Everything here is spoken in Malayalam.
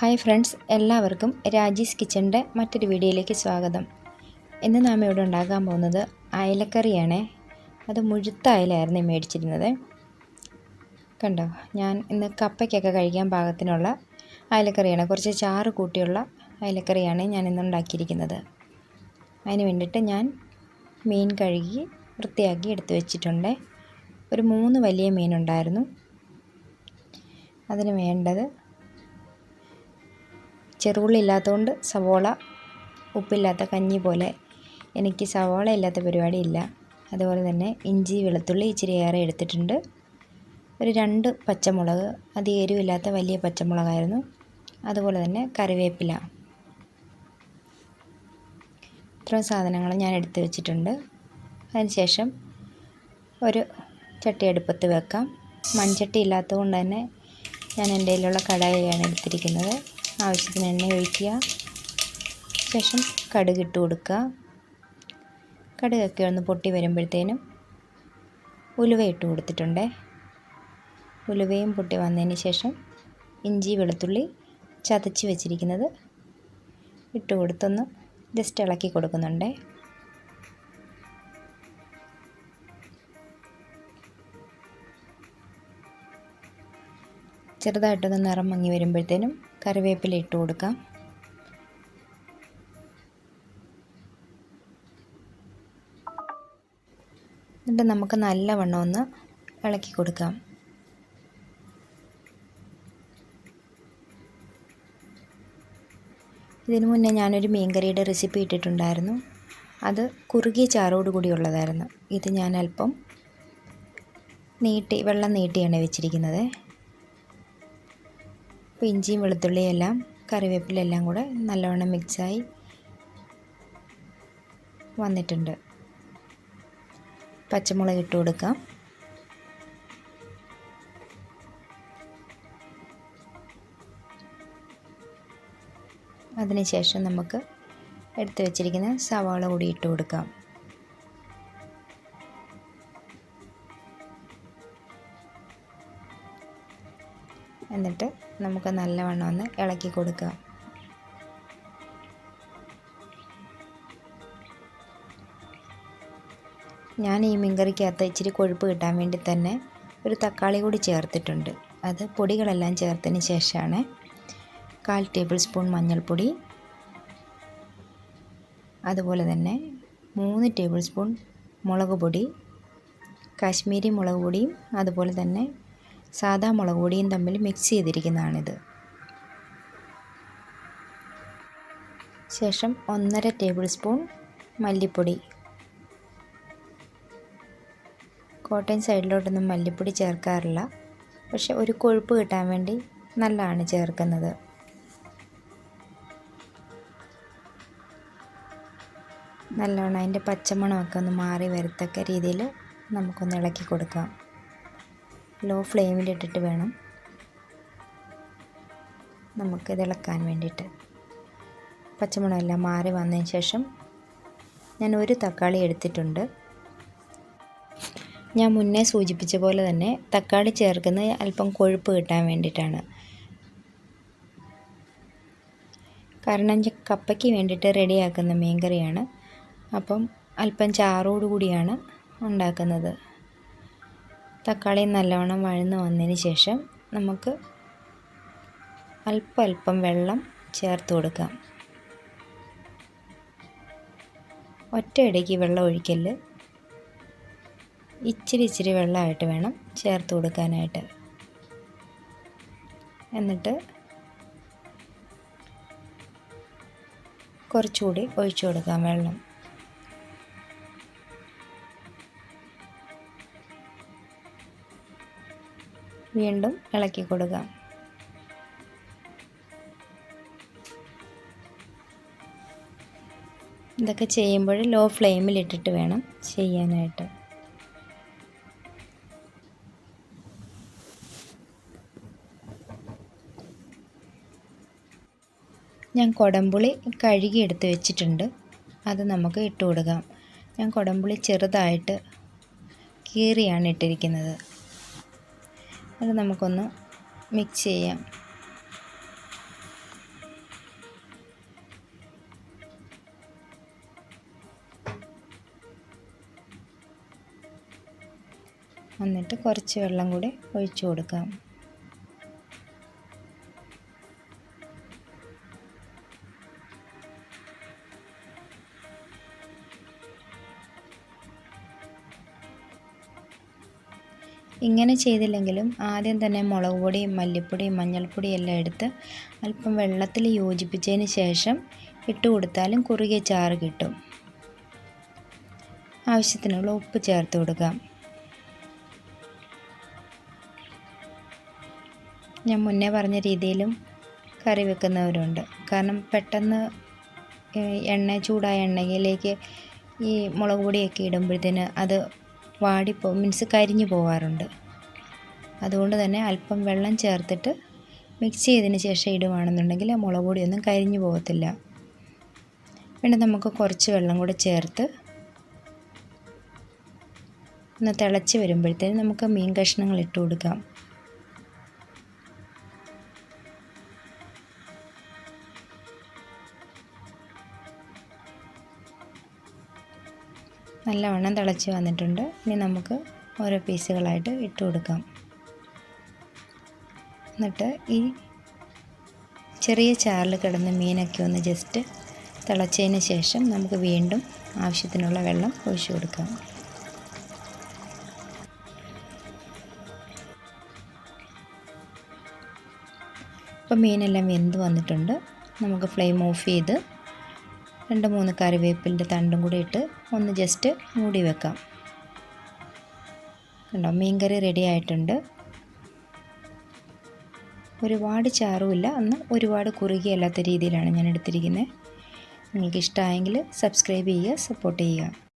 ഹായ് ഫ്രണ്ട്സ് എല്ലാവർക്കും രാജീസ് കിച്ചണിന്റെ മറ്റൊരു വീഡിയോയിലേക്ക് സ്വാഗതം. ഇന്ന് നാം ഇവിടെ ഉണ്ടാക്കാൻ പോകുന്നത് അയലക്കറിയാണ്. അത് മുഴുത്ത അയലായിരുന്നു മേടിച്ചിരുന്നത്. കണ്ടോ ഞാൻ ഇന്ന് കപ്പയ്ക്കൊക്കെ കഴിക്കാൻ പാകത്തിനുള്ള അയലക്കറിയാണ്. കുറച്ച് ചാറ് കൂട്ടിയുള്ള അയലക്കറിയാണ് ഞാൻ ഇന്ന് ഉണ്ടാക്കിയിരിക്കുന്നത്. അതിന് വേണ്ടിയിട്ട് ഞാൻ മീൻ കഴുകി വൃത്തിയാക്കി എടുത്തു വെച്ചിട്ടുണ്ട്. ഒരു മൂന്ന് വലിയ മീനുണ്ടായിരുന്നു. അതിന് വേണ്ടത് ചെറുള്ളി ഇല്ലാത്തതുകൊണ്ട് സവോള ഉപ്പില്ലാത്ത കഞ്ഞി പോലെ എനിക്ക് സവോള ഇല്ലാത്ത പരിപാടി ഇല്ല. അതുപോലെ തന്നെ ഇഞ്ചി വെളുത്തുള്ളി ഇച്ചിരി ഏറെ എടുത്തിട്ടുണ്ട്. ഒരു രണ്ട് പച്ചമുളക് അത് എരിവില്ലാത്ത വലിയ പച്ചമുളകായിരുന്നു. അതുപോലെ തന്നെ കറിവേപ്പില. ഇത്രയും സാധനങ്ങൾ ഞാൻ എടുത്ത് വെച്ചിട്ടുണ്ട്. അതിനുശേഷം ഒരു ചട്ടി അടുപ്പത്ത് വെക്കാം. മൺചട്ടി ഇല്ലാത്തതുകൊണ്ട് തന്നെ ഞാൻ എന്റെ കയ്യിലുള്ള കടായിയാണ് എടുത്തിരിക്കുന്നത്. ആവശ്യത്തിന് എണ്ണ ഒഴിക്കുക. ശേഷം കടുക് ഇട്ട് കൊടുക്കുക. കടുകൊക്കെ ഒന്ന് പൊട്ടി വരുമ്പോഴത്തേനും ഉലുവ ഇട്ട് കൊടുത്തിട്ടുണ്ട്. ഉലുവയും പൊട്ടി വന്നതിന് ശേഷം ഇഞ്ചി വെളുത്തുള്ളി ചതച്ച് വെച്ചിരിക്കുന്നത് ഇട്ട് കൊടുത്തൊന്ന് ജസ്റ്റ് ഇളക്കി കൊടുക്കുന്നുണ്ട്. ചെറുതായിട്ടൊന്ന് നിറം മങ്ങി വരുമ്പോഴത്തേനും കറിവേപ്പില ഇട്ട് കൊടുക്കാം. എന്നിട്ട് നമുക്ക് നല്ലവണ്ണം ഒന്ന് ഇളക്കി കൊടുക്കാം. ഇതിനു മുന്നേ ഞാനൊരു മീൻകറിയുടെ റെസിപ്പി ഇട്ടിട്ടുണ്ടായിരുന്നു. അത് കുറുകിയ ചാറോട് കൂടിയുള്ളതായിരുന്നു ഇത് ഞാൻ അല്പം നീട്ടി വെള്ളം നീട്ടിയാണ് വെച്ചിരിക്കുന്നത്. അപ്പോൾ ഇഞ്ചിയും വെളുത്തുള്ളിയും എല്ലാം കറിവേപ്പിലെല്ലാം കൂടെ നല്ലവണ്ണം മിക്സായി വന്നിട്ടുണ്ട്. പച്ചമുളക് ഇട്ട് കൊടുക്കാം. അതിനുശേഷം നമുക്ക് എടുത്തു വച്ചിരിക്കുന്ന സവാള കൂടി ഇട്ട് കൊടുക്കാം. എന്നിട്ട് നമുക്ക് നല്ലവണ്ണം ഒന്ന് ഇളക്കി കൊടുക്കുക. ഞാൻ ഈ മീൻകറിക്കകത്ത് ഇച്ചിരി കൊഴുപ്പ് കിട്ടാൻ വേണ്ടി തന്നെ ഒരു തക്കാളി കൂടി ചേർത്തിട്ടുണ്ട്. അത് പൊടികളെല്ലാം ചേർത്തതിന് ശേഷമാണ് കാൽ ടേബിൾ സ്പൂൺ മഞ്ഞൾപ്പൊടി അതുപോലെ തന്നെ മൂന്ന് ടേബിൾ സ്പൂൺ മുളക് പൊടി കാശ്മീരി മുളക് പൊടിയും അതുപോലെ തന്നെ സാദാ മുളക് പൊടിയും തമ്മിൽ മിക്സ് ചെയ്തിരിക്കുന്നതാണിത്. ശേഷം ഒന്നര ടേബിൾ സ്പൂൺ മല്ലിപ്പൊടി. കോട്ടയം സൈഡിലോട്ടൊന്നും മല്ലിപ്പൊടി ചേർക്കാറില്ല. പക്ഷെ ഒരു കൊഴുപ്പ് കിട്ടാൻ വേണ്ടി നല്ലതാണ് ചേർക്കുന്നത്. നല്ലോണം അതിന്റെ പച്ചമണമൊക്കെ ഒന്ന് മാറി വരത്തക്ക രീതിയിൽ നമുക്കൊന്ന് ഇളക്കി കൊടുക്കാം. ലോ ഫ്ലെയിമിലിട്ടിട്ട് വേണം നമുക്കിത് ഇളക്കാൻ വേണ്ടിയിട്ട്. പച്ചമുളകെല്ലാം മാറി വന്നതിന് ശേഷം ഞാൻ ഒരു തക്കാളി എടുത്തിട്ടുണ്ട്. ഞാൻ മുന്നേ സൂചിപ്പിച്ച പോലെ തന്നെ തക്കാളി ചേർക്കുന്നത് അല്പം കൊഴുപ്പ് കിട്ടാൻ വേണ്ടിയിട്ടാണ്. കാരണം കപ്പയ്ക്ക് വേണ്ടിയിട്ട് റെഡിയാക്കുന്ന മീൻകറിയാണ്. അപ്പം അല്പം ചാറോടുകൂടിയാണ് ഉണ്ടാക്കുന്നത്. തക്കാളി നല്ലവണ്ണം വഴന്ന് വന്നതിന് ശേഷം നമുക്ക് അല്പം അല്പം വെള്ളം ചേർത്ത് കൊടുക്കാം. ഒറ്റയടിക്ക് വെള്ളം ഒഴിക്കൽ. ഇച്ചിരി ഇച്ചിരി വെള്ളമായിട്ട് വേണം ചേർത്ത് കൊടുക്കാനായിട്ട്. എന്നിട്ട് കുറച്ചുകൂടി ഒഴിച്ചു കൊടുക്കാം വെള്ളം. വീണ്ടും ഇളക്കി കൊടുക്കാം ഇതൊക്കെ ചെയ്യുമ്പോൾ ലോ ഫ്ലെയിമിൽ ഇട്ടിട്ട് വേണം ചെയ്യാനായിട്ട്. ഞാൻ കൊടമ്പുളി കഴുകി എടുത്ത് വെച്ചിട്ടുണ്ട്. അത് നമുക്ക് ഇട്ട് കൊടുക്കാം. ഞാൻ കൊടമ്പുളി ചെറുതായിട്ട് കീറിയാണ് ഇട്ടിരിക്കുന്നത്. അത് നമുക്കൊന്ന് മിക്സ് ചെയ്യാം. എന്നിട്ട് കുറച്ച് വെള്ളം കൂടി ഒഴിച്ചു കൊടുക്കാം. ഇങ്ങനെ ചെയ്തില്ലെങ്കിലും ആദ്യം തന്നെ മുളക് പൊടിയും മല്ലിപ്പൊടിയും മഞ്ഞൾപ്പൊടിയും എല്ലാം എടുത്ത് അല്പം വെള്ളത്തിൽ യോജിപ്പിച്ചതിന് ശേഷം ഇട്ട് കൊടുത്താലും കുറുകിയ ചാറ് കിട്ടും. ആവശ്യത്തിനുള്ള ഉപ്പ് ചേർത്ത് കൊടുക്കാം ഞാൻ മുന്നേ പറഞ്ഞ രീതിയിലും കറി വെക്കുന്നവരുണ്ട്. കാരണം പെട്ടെന്ന് എണ്ണ ചൂടായ എണ്ണയിലേക്ക് ഈ മുളക് പൊടിയൊക്കെ ഇടുമ്പോഴത്തേന് അത് വാടിപ്പോ മീൻസ് കരിഞ്ഞു പോകാറുണ്ട് അതുകൊണ്ട് തന്നെ അല്പം വെള്ളം ചേർത്തിട്ട് മിക്സ് ചെയ്തതിന് ശേഷം ഇടുവാണെന്നുണ്ടെങ്കിൽ ആ മുളക് പൊടിയൊന്നും കരിഞ്ഞു പോകത്തില്ല. പിന്നെ നമുക്ക് കുറച്ച് വെള്ളം കൂടെ ചേർത്ത് ഒന്ന് തിളച്ച് വരുമ്പോഴത്തേന് നമുക്ക് മീൻ കഷ്ണങ്ങൾ ഇട്ട് കൊടുക്കാം. നല്ലവണ്ണം തിളച്ച് വന്നിട്ടുണ്ട്. ഇനി നമുക്ക് ഓരോ പീസുകളായിട്ട് ഇട്ട് കൊടുക്കാം. എന്നിട്ട് ഈ ചെറിയ ചാറിൽ കിടന്ന മീനൊക്കെ ഒന്ന് ജസ്റ്റ് തിളച്ചതിന് ശേഷം നമുക്ക് വീണ്ടും ആവശ്യത്തിനുള്ള വെള്ളം ഒഴിച്ചു കൊടുക്കാം. ഇപ്പോൾ മീനെല്ലാം വെന്ത് വന്നിട്ടുണ്ട്. നമുക്ക് ഫ്ലെയിം ഓഫ് ചെയ്ത് രണ്ട് മൂന്ന് കറിവേപ്പിന്റെ തണ്ടും കൂടി ഇട്ട് ഒന്ന് ജസ്റ്റ് മൂടി വെക്കാം. കണ്ടോ മീൻകറി റെഡി ആയിട്ടുണ്ട്. ഒരുപാട് ചാറുമില്ല എന്നാൽ ഒരുപാട് കുറുകിയല്ലാത്ത രീതിയിലാണ് ഞാൻ എടുത്തിരിക്കുന്നത്. നിങ്ങൾക്ക് ഇഷ്ടമായെങ്കിൽ സബ്സ്ക്രൈബ് ചെയ്യുക സപ്പോർട്ട് ചെയ്യുക.